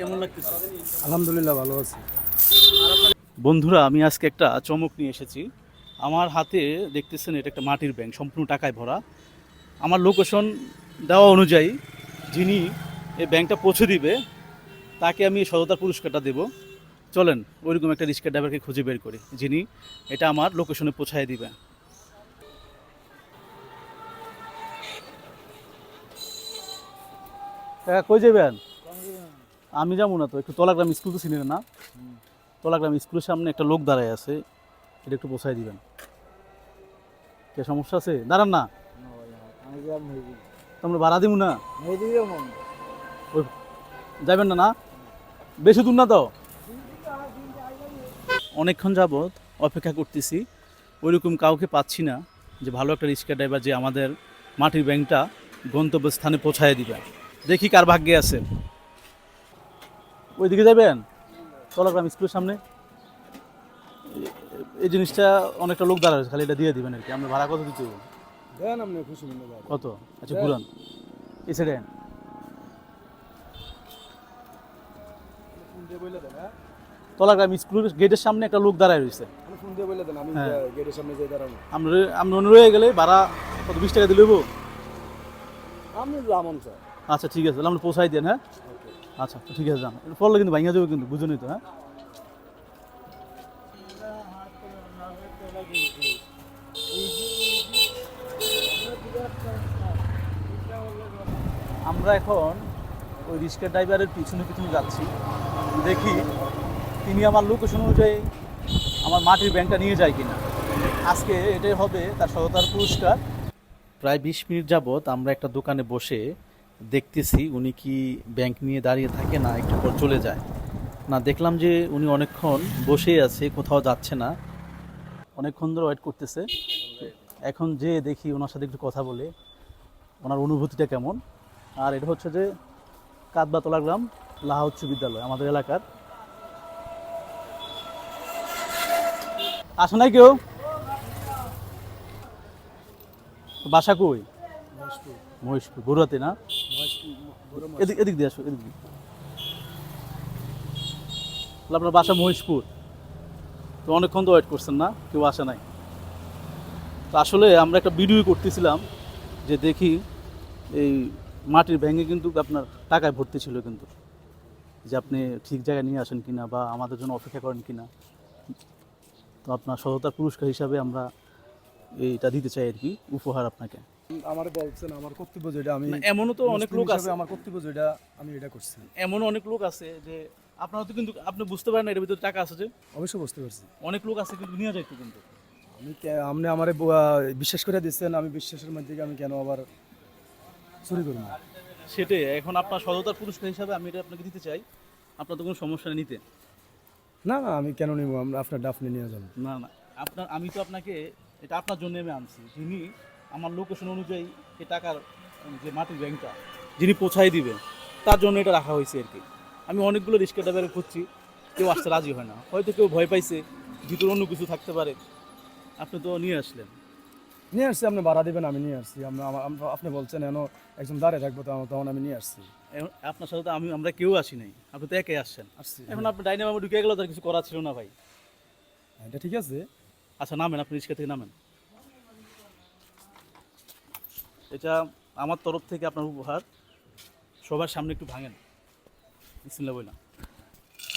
কেমন লাগতেছে? আলহামদুলিল্লাহ ভালো আছি। বন্ধুরা আমি আজকে একটা চমক নিয়ে এসেছি। আমার হাতে দেখতেছেন এটা একটা মাটির ব্যাংক সম্পূর্ণ টাকায় ভরা। আমার লোকেশন দেওয়া অনুযায়ী যিনি এই ব্যাংকটা পৌঁছে দিবে তাকে আমি সততার পুরস্কারটা দেব। চলেন ওইরকম একটা রিক্সা ড্রাইভারকে খুঁজে বের করি যিনি এটা আমার লোকেশনে পৌঁছায় দিবে। কই যাবেন? আমি যাব না তো, একটু তলাগ্রাম স্কুল তো চিনি না। তলাগ্রাম স্কুলের সামনে একটা লোক দাঁড়ায় আছে, এটা একটু পোষায় দিবেন। কে সমস্যা আছে? দাঁড়ান না। তোমরা ভাড়া দিব না? যাবেন না না? বেশি দূর না তো? অনেকক্ষণ যাবৎ অপেক্ষা করতেছি, ওইরকম কাউকে পাচ্ছি না যে ভালো একটা রিক্সা ড্রাইভার যে আমাদের মাটির ব্যাংকটা গন্তব্যস্থানে পৌঁছায় দিবে। দেখি কার ভাগ্যে আছে। ওইদিকে যাবেন? তলাগ্রাম স্কুলের সামনে? এই জিনিসটা অনেকটা লোক দাঁড়ায় খালি এটা দিয়ে দিবেন আর কি। আমরা ভাড়া কত দিতে হবে? দেন আপনি খুশি কত? আচ্ছা ঘুরান। এই সাইডে তলাগ্রাম স্কুলের গেটের সামনে একটা লোক দাঁড়ায় রয়েছে। হ্যাঁ। আমরা আমরা রয়ে গেলে ভাড়া কত বিশ টাকা দিলে আচ্ছা ঠিক আছে আমরা পৌঁছাই দেন হ্যাঁ? আচ্ছা ঠিক আছে যান পড়লে কিন্তু ভাঙা যাবে কিন্তু বুঝুনই তো হ্যাঁ? আমরা এখন ওই রিক্সা ড্রাইভারের পিছনে পিছনে যাচ্ছি। দেখি তিনি আমার লোকেশন অনুযায়ী আমার মাটির ব্যাংকটা নিয়ে যায় কিনা। আজকে এটাই হবে তার সততার পুরস্কার। প্রায় বিশ মিনিট যাবৎ আমরা একটা দোকানে বসে দেখতেছি উনি কি ব্যাংক নিয়ে দাঁড়িয়ে থাকে না একটু পর চলে যায়। না দেখলাম যে উনি অনেকক্ষণ বসেই আছে কোথাও যাচ্ছে না। অনেকক্ষণ ধরে ওয়েট করতেছে। এখন যে দেখি ওনার সাথে একটু কথা বলে ওনার অনুভূতিটা কেমন। আর এটা হচ্ছে যে কাদবাতলা গ্রাম লাহা উচ্চ বিদ্যালয় আমাদের এলাকার। আসো নাই কেউ? বাসা কই? মহেশপুর। বড়ুয়াতে না? এদিক এদিক দিয়ে আসো, এদিক দিয়ে। আপনার বাসা মহেশপুর তো অনেকক্ষণ তো ওয়েট করছেন না, কেউ আসে নাই। তো আসলে আমরা একটা ভিডিও করতেছিলাম যে দেখি এই মাটির ব্যাঙে কিন্তু আপনার টাকায় ভর্তি ছিল কিন্তু। যে আপনি ঠিক জায়গায় নিয়ে আসেন কিনা বা আমাদের জন্য অপেক্ষা করেন কিনা। তো আপনার সততার পুরস্কার হিসাবে আমরা এইটা দিতে চাই আর কি, উপহার আপনাকে। আমার বলছেন আমার কর্তব্য যেটা আমি এমনও তো অনেক লোক আছে। আমার কর্তব্য যেটা আমি এটা করছি। এমন অনেক লোক আছে যে আপনারা তো কিন্তু আপনি বুঝতে পারেন এর ভিতরে টাকা আছে যে। অবশ্যই বুঝতে পারছি। অনেক লোক আছে কিন্তু নিয়ে যাইতো কিন্তু। আমি আপনি আমার বিশ্বাস করে দিচ্ছেন আমি বিশ্বাসের মধ্যে আমি কেন আবার চুরি করব? না সেটাই এখন আপনার সততার পুরস্কার হিসাবে আমি এটা আপনাকে দিতে চাই। আপনার তো কোনো সমস্যা নিতে। না না আমি কেন নিব? আমরা আপনার ডাফনে নিয়ে যাব। না না আপনার আমি তো আপনাকে এটা আপনার জন্য আমি আনছি। যিনি আমার লোকেশন অনুযায়ী এই টাকার যে মাটির ব্যাংকটা যিনি পৌঁছাই দিবে তার জন্য এটা রাখা হয়েছে আর কি। আমি অনেকগুলো রিক্সা ড্রাইভারে খুঁজছি কেউ আসতে রাজি হয় না। হয়তো কেউ ভয় পাইছে ভিতরে অন্য কিছু থাকতে পারে। আপনি তো নিয়ে আসলেন। নিয়ে আসছি আপনি ভাড়া দেবেন আমি নিয়ে আসছি। আপনি বলছেন এন একজন দাঁড়িয়ে থাকব তো তখন আমি নিয়ে আসছি। আপনার সাথে তো আমি আমরা কেউ আসি নাই। আপনি তো একাই আসছেন। আসছি। এখন আপনি ডাইনামে ঢুকে গেলেও তার কিছু করার ছিল না ভাই। এটা ঠিক আছে। আচ্ছা নামেন আপনি রিক্সা থেকে নামেন। এটা আমার তরফ থেকে আপনার উপহার। সবার সামনে একটু ভাঙেন। বই না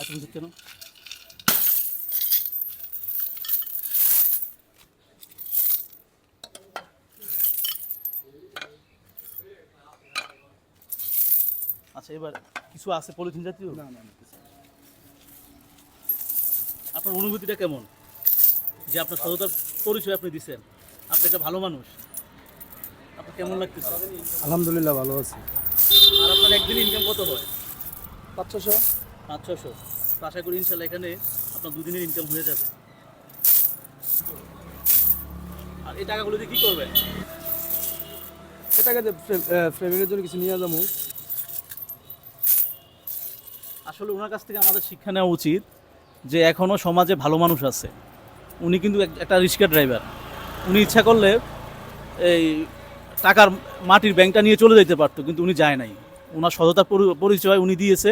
এত কিছু কেন? আচ্ছা এবার কিছু আছে পলিথিন জাতীয়? না না আপনার অনুভূতিটা কেমন? যে আপনার সততার পরিচয় আপনি দিচ্ছেন আপনি একটা ভালো মানুষ। কেমন লাগতেছে? আলহামদুলিল্লাহ ভালো আছি। আর আপনার একদিন ইনকাম কত হয়? পাঁচ ছশো পাঁচ ছশো আশা করি ইনশাল্লাহ এখানে আপনার দুদিনের ইনকাম হয়ে যাবে। আর এই টাকাগুলো দিয়ে কী করবেন? এটাকে ফ্রেমের জন্য কিছু নিয়ে যাব। আসলে ওনার কাছ থেকে আমাদের শিক্ষা নেওয়া উচিত যে এখনও সমাজে ভালো মানুষ আছে। উনি কিন্তু এক- একটা রিক্সা ড্রাইভার উনি ইচ্ছা করলে এই টাকার মাটির ব্যাংকটা নিয়ে চলে যেতে পারতো, কিন্তু উনি যায় নাই। ওনার সততার পরিচয় উনি দিয়েছে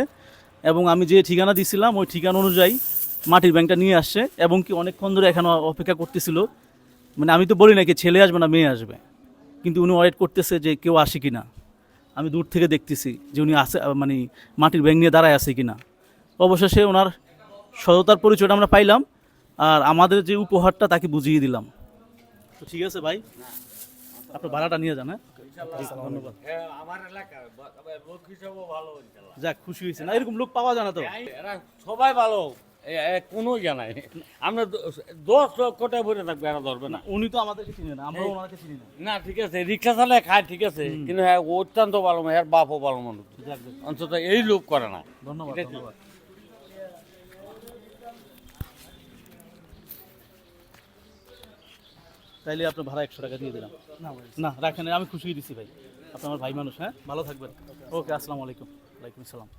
এবং আমি যে ঠিকানা দিছিলাম, ওই ঠিকানা অনুযায়ী মাটির ব্যাংকটা নিয়ে আসছে এবং কি অনেকক্ষণ ধরে এখানে অপেক্ষা করতেছিল। মানে আমি তো বলি নাকি ছেলে আসবে না মেয়ে আসবে। কিন্তু উনি ওয়েট করতেছে যে কেউ আসে কি না আমি দূর থেকে দেখতেছি যে উনি আসে মানে মাটির ব্যাংক নিয়ে দাঁড়ায় আছে কি না অবশেষে ওনার সততার পরিচয়টা আমরা পাইলাম আর আমাদের যে উপহারটা তাকে বুঝিয়ে দিলাম। তো ঠিক আছে ভাই? আপনার ভাড়াটা নিয়ে যান হ্যাঁ? ধন্যবাদ। হ্যাঁ। যাক খুশি হয়েছে না এরকম লোক পাওয়া যায় না তো। সবাই ভালো। কোনো জানাই আমরা দশ কোটা ভরে থাকবে এরা ধরবে না। উনি তো আমাদেরকে চিনে না আমরা ওনাকে চিনি না। না ঠিক আছে রিক্সা চালায় খায় ঠিক আছে কিন্তু হ্যাঁ অত্যন্ত ভালো মানুষ, এর বাপও ভালো মানুষ। অন্তত এই লোক করে না। ধন্যবাদ ধন্যবাদ। তাইলে আপনার ভাড়া একশো টাকা দিয়ে দিলাম। না রাখেন আমি খুশি দিছি ভাই। আপনার আমার ভাই মানুষ হ্যাঁ? ভালো থাকবেন। ওকে আসসালামু আলাইকুম। ওয়ালাইকুম আসসালাম।